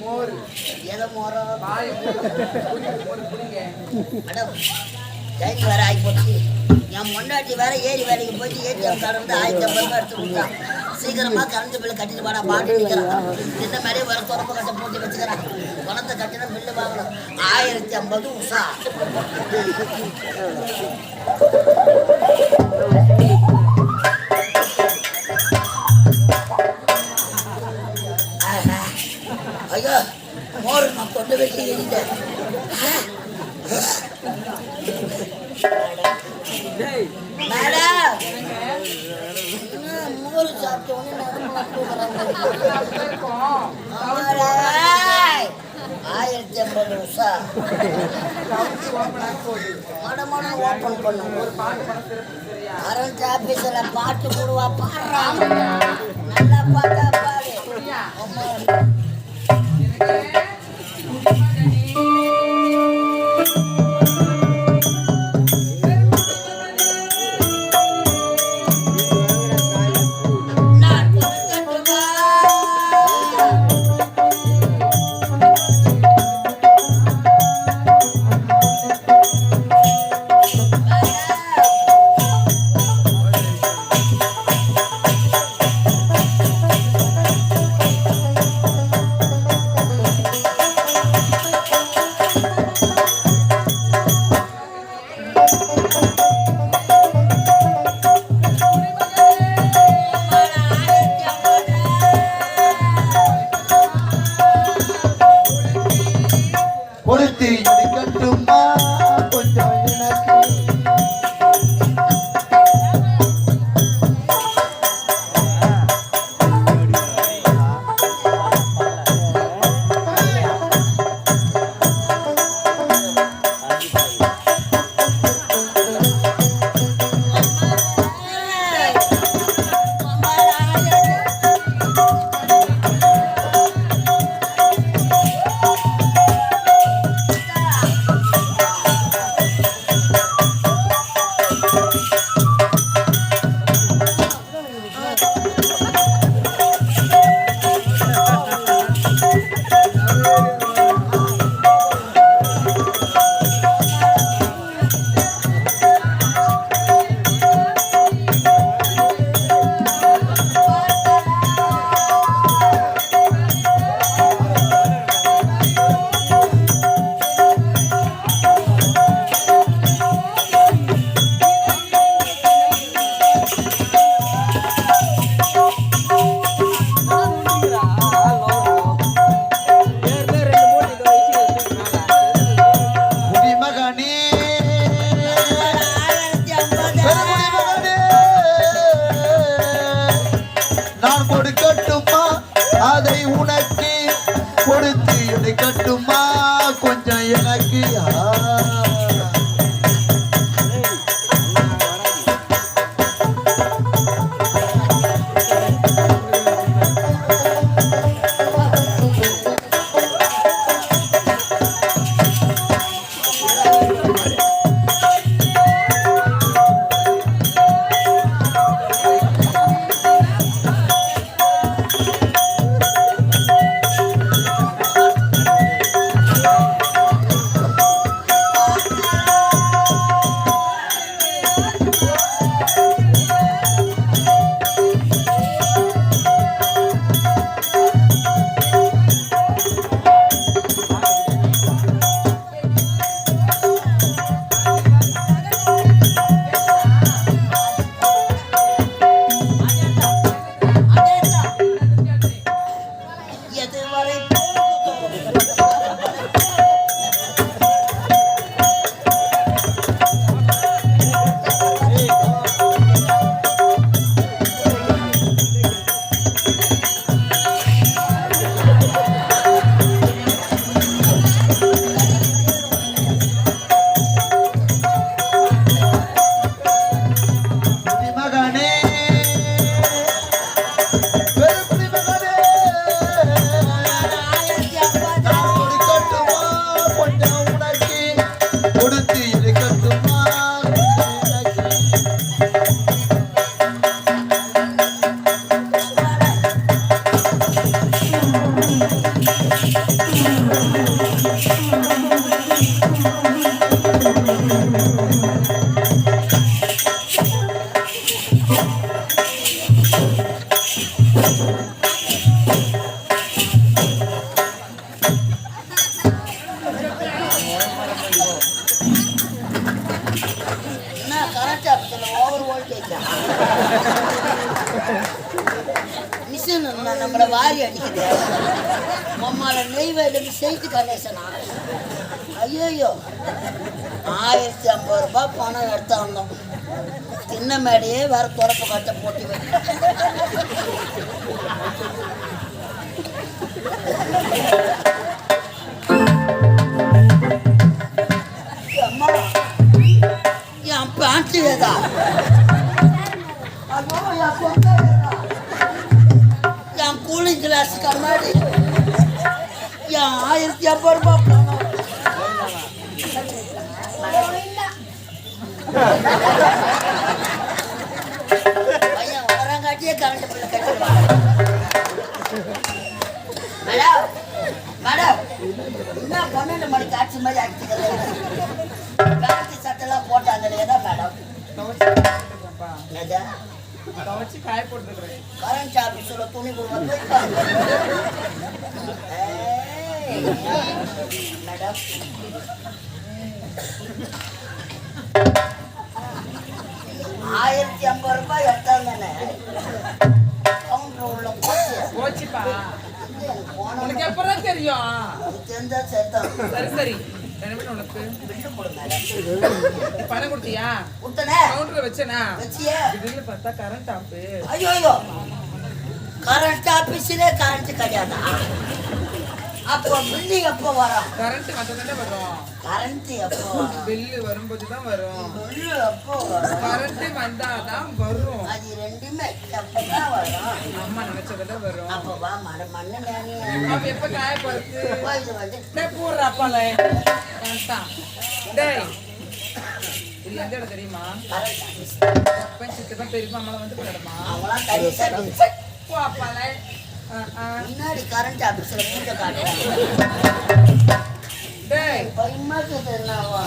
மோர் எதை மோரோ வாய் மூடு. குடிங்க, மோர் குடிங்க. மேடம் டைம் வேற ஆகி போச்சு என் பொண்டாட்டி வேற ஏரி வேலைக்கு போயிட்டு ஏடிஎம் கார்டு வந்து ஆயிரத்தி ஐம்பது ரூபாய் எடுத்து கொடுத்தா சீக்கிரமா கரண்ட் பில்லு கட்டிட்டு வாடா பாட்டு நிற்கிறான் இந்த மாதிரி வர துறப்பு கட்ட போட்டு வச்சுக்கிறான் பணத்தை கட்டினா பில்லு வாங்கணும் ஆயிரத்தி ஐம்பது உஷா ஐயோ மோர் நான் கொண்டு வெட்டி எரிந்தேன் மேடம் மோர் சாப்பிட்ட உடனே நடுமுலாம் தூக்குறாங்க. அப்படிதான் இருக்கும். அம்மாடேய். ஆயிரத்தி ஐம்பது போகுது. மடமட ஓப்பன் பண்ணும் ஒரு பாட்டு? கரண்ட் ஆபீஸ்ல பாட்டு போடுவா பாடுறா நல்லா பாட்டா பாடு கொடுத்து என்னை கட்டுமா? மிஷின் நம்மளை வாரி அடிக்குது மம்மால நெய்வேலி செய்து கணேசனா? ஐயோ ஆயிரத்தி ஐம்பது ரூபாய் பணம் எடுத்து வந்தோம். சின்ன மேடையே வேற துறப்பு கட்ட போட்டு வை. அம்மா என் பேண்ட் ஏதா? கூலிங் கிளாஸ் கண்ணாடி என் ஆயிரத்தி ஐம்பது ரூபாய் பணம் பையன் வரங்காட்டியே கரண்ட் பில் கட்டிடுவாங்க மேடம் மேடம் என்ன பன்னெண்டு மணிக்கு ஆட்சி மாதிரி ஆட்சிக்கிறது சட்டெல்லாம் போட்டாங்க மேடம். என்னது துவைச்சு காய போட்டுருக்குறேன் கரண்ட் ஆபீஸ்ல துணி கொடுத்து மேடம் ஆயிரத்தி ஐம்பது ரூபாய் எடுத்தாங்கன்னு கவுண்டர் உள்ள போச்சு. போச்சுப்பா. உனக்கு எப்பதான் தெரியும்? தெரிஞ்சா சரி சரி. என்ன உனக்கு. பணம் கொடுத்தியா? கவுண்டர்ல வச்சனா? வச்சியே. திடீர்னு பார்த்தா கரண்ட் ஆஃப் ஐயோ கரண்ட் ஆபீஸ்ல கரண்ட் கிடையாதா? அப்போ பில்டிங் எப்போ வரும்? கரண்ட் மட்டும் வரும். கரண்ட் எப்போ வரும்? பில்லு வரும்போது தான் வரும். பில்லு எப்போ வரும்? கரண்ட் வந்தாதான் வரும். அது ரெண்டுமே எப்பதான் வரும்? அம்மா நினைச்சதுல வரும். அப்போ வா மர மண்ணு நானே அவ எப்ப காய போறது கோயில் வந்து டேய் அப்பால டேய். இது எந்த இடம் தெரியுமா? அப்பா சித்தப்பா பெரியப்பா அம்மா வந்து போயிடுமா? அவங்களாம் தனி சர்வீஸ் போ அப்பால முன்னாடி கரண்ட் டேய் பயமாக்கு என்னவா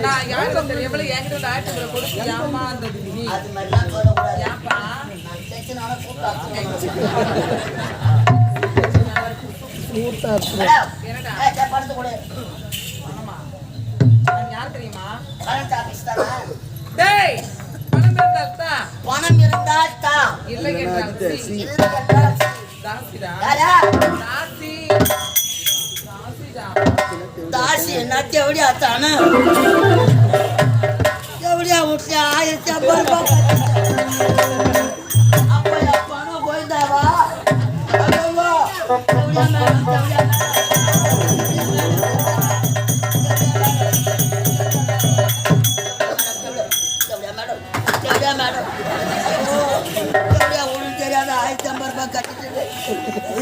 நான் யாருக்கு தெரியும் எவ்வளவு என்கிட்ட வந்து ஆயிரத்தி கொடுத்து ஏமாந்தது நீ அது மாதிரிலாம் சொல்லக்கூடாது ஏன்பா நான் தைச்சனால கூப்பிட்டு யார் பணம் இருந்தால் தான் இல்லை என்றால் தாசி. என்னத்தி எப்படியா தானே எப்படியா விட்டு ஆயிரத்தி ஐம்பது ரூபாய். அப்ப பணம் போயிருந்தாவா எப்படியா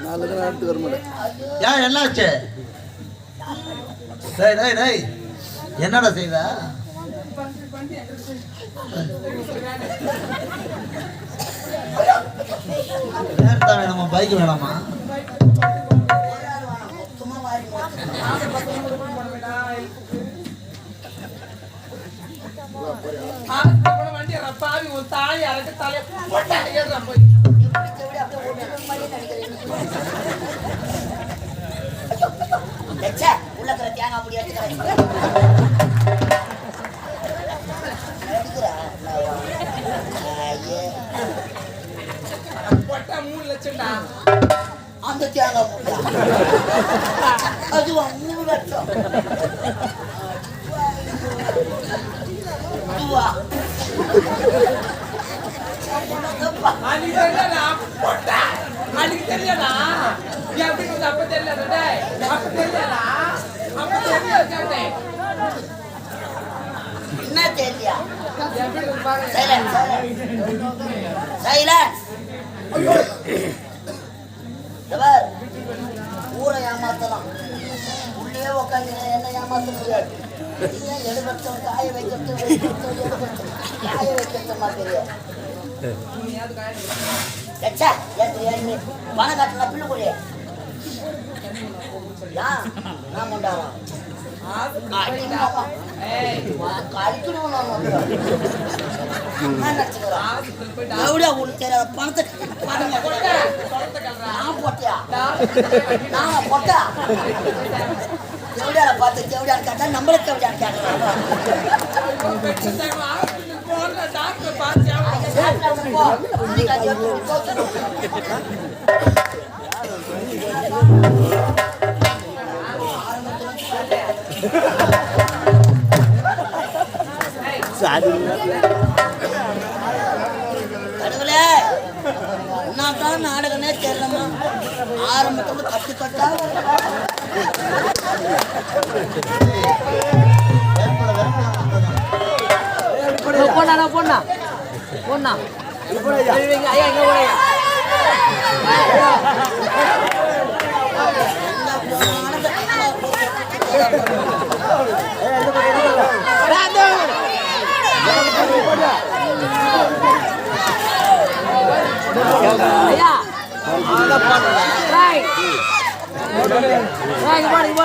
எலும்பு எலும்பு பார்க்குறேன் பெட்டிக்காரன் என்னம்மா ஏன் என்னாச்சு? டேய் டேய் டேய். என்னடா செய்த? வேணாமா? பைக் வேணாமா? வண்டி ரப்பாவி உன் தாய் அரைக்க தலைய போட்டு ஏறுறா போய். உள்ள இருக்கிற தேங்காய் முடி எடுத்துக்கிறேன் போட்டா மூணு லட்சம்டா அந்த தேங்காய் முடியா அதுவா மூணு லட்சம் அதுவா அன்னைக்கு தெரியலடா. அன்னைக்கு தெரியலடா. எப்படி வந்து அப்ப தெரியல டேய். அப்ப தெரியலடா. அப்ப தெரியல என்ன பாருங்க சைலன்ஸ் சைலன்ஸ் ஏமாத்தலாம். உள்ளே உட்காந்து என்ன ஏமாத்த முடியாது ஏன் எடுபடுத்தம் காய வைக்கிறது வைக்கிறது காய வைக்கிறதுமா தெரியாது பணம் காட்டுனா பிள்ளை கூடிய நான் கொண்டாடுறோம் தெரியாத பணத்தை பணம் நான் போட்டியா? நான் போட்டா? செவிடால பார்த்து செவிடால கேட்டா நம்மளுக்கு செவிடால கேட்கலாம் போன கடவுளே நான் தான் நாடகமே தெரியலமா ஆரம்பத்தில் கட்டு பொண்ணா பொண்ணா பொண்ணா ஐயா எங்க போறீங்க ஐயா. ரைட் இங்க போடு இங்க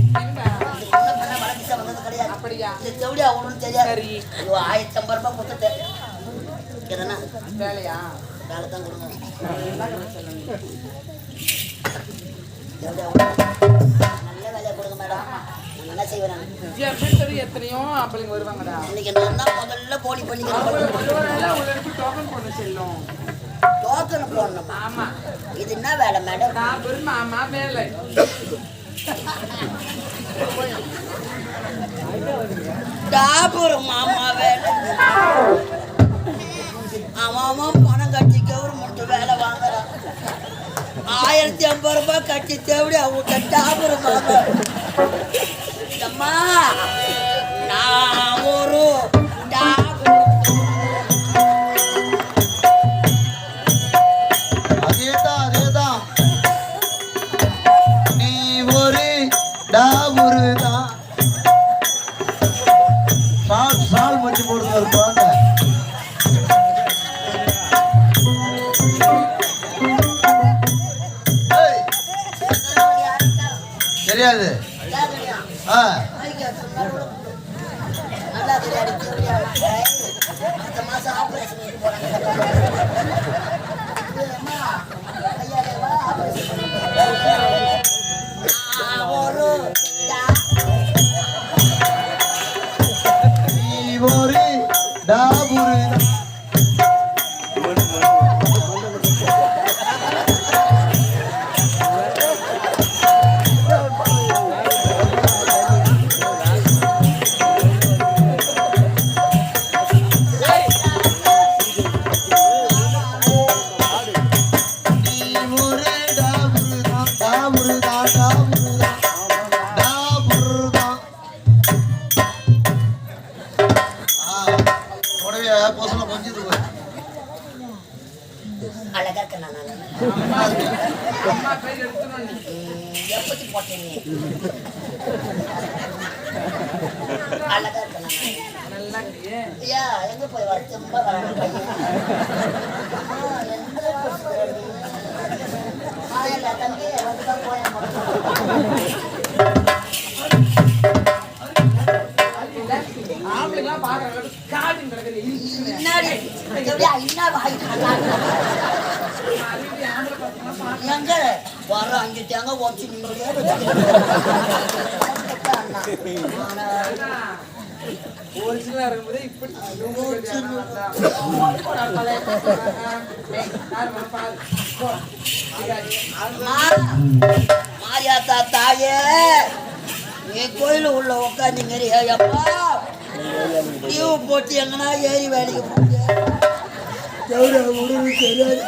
செவிடி அவனும் தெரியாது ஆயிரத்தி ஐம்பது ரூபாய் கொடுத்துட்டேன் எதனா? வேலையா? வேலை தான் கொடுங்க. நல்ல வேலையை கொடுங்க மேடம். நல்லா செய்வேன். எப்படி எத்தனையோ ஆம்பளைங்க வருவாங்கடா. இன்னைக்கு நான் தான் முதல்ல போடி பண்ணிக்கிறேன் செல்லும். டோக்கன் போடணுமா. ஆமா. இது என்ன வேலை மேடம்? நான் ஆமா வேலை டாபூர் மாமாவே. வேலை அவன் பணம் கட்டி கவர்மெண்ட் வேலை வாங்குறான். ஆயிரத்தி ஐம்பது ரூபாய் கட்டி தேவடி அவங்க டாபூர் மாமா. அம்மா நான் எங்க வர அஞ்சு தேங்காய் உடச்சு நீங்களே அண்ணா. ஆனா, அண்ணா, ஒரிஜினலா இருக்கும்போது இப்படி ஏய், தாயே நீ கோயில உள்ள உட்காந்துங்க அப்பா லீவு போட்டு எங்கன்னா ஏறி வேலைக்கு போட்டு தேவடா உடனே தெரியாது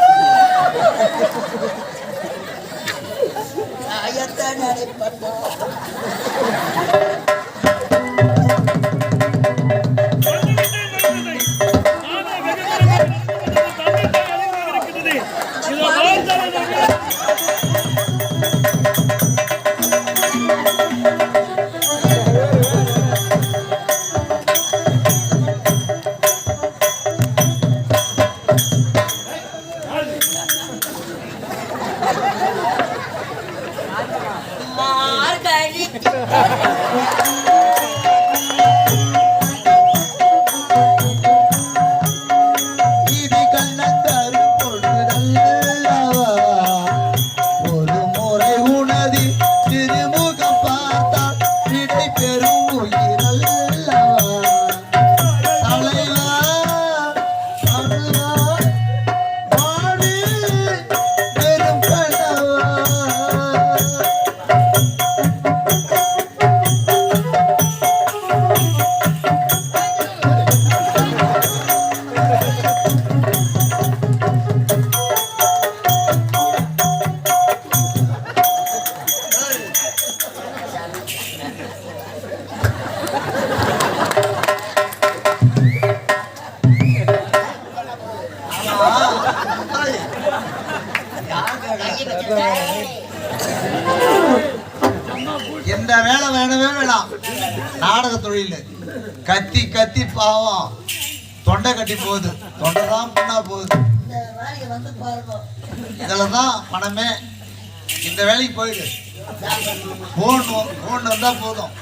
தாயத்தான் எந்த வேலை வேணவே வேணாம். நாடக தொழில். கத்தி கத்தி பாவம். தொண்டை கட்டி போகுது. தொண்டை தான் பண்ணா போகுது. இந்த வந்து இதில் தான் பணமே. இந்த வேலைக்கு போயிடு. ஃபோன் ஃபோன் வந்தால் போதும்.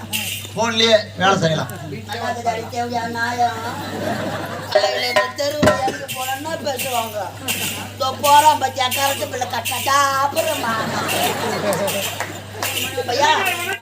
ஃபோன்லேயே வேலை செய்யலாம் மல்லாக்கு தடி தேவையா நாயம் காலையில இந்த தெருவுல இறங்கி போனோம்னா பேசுவாங்க இதோ போறான் பத்தியா கரத்து பிள்ளை கட்டா அப்புறமா பையா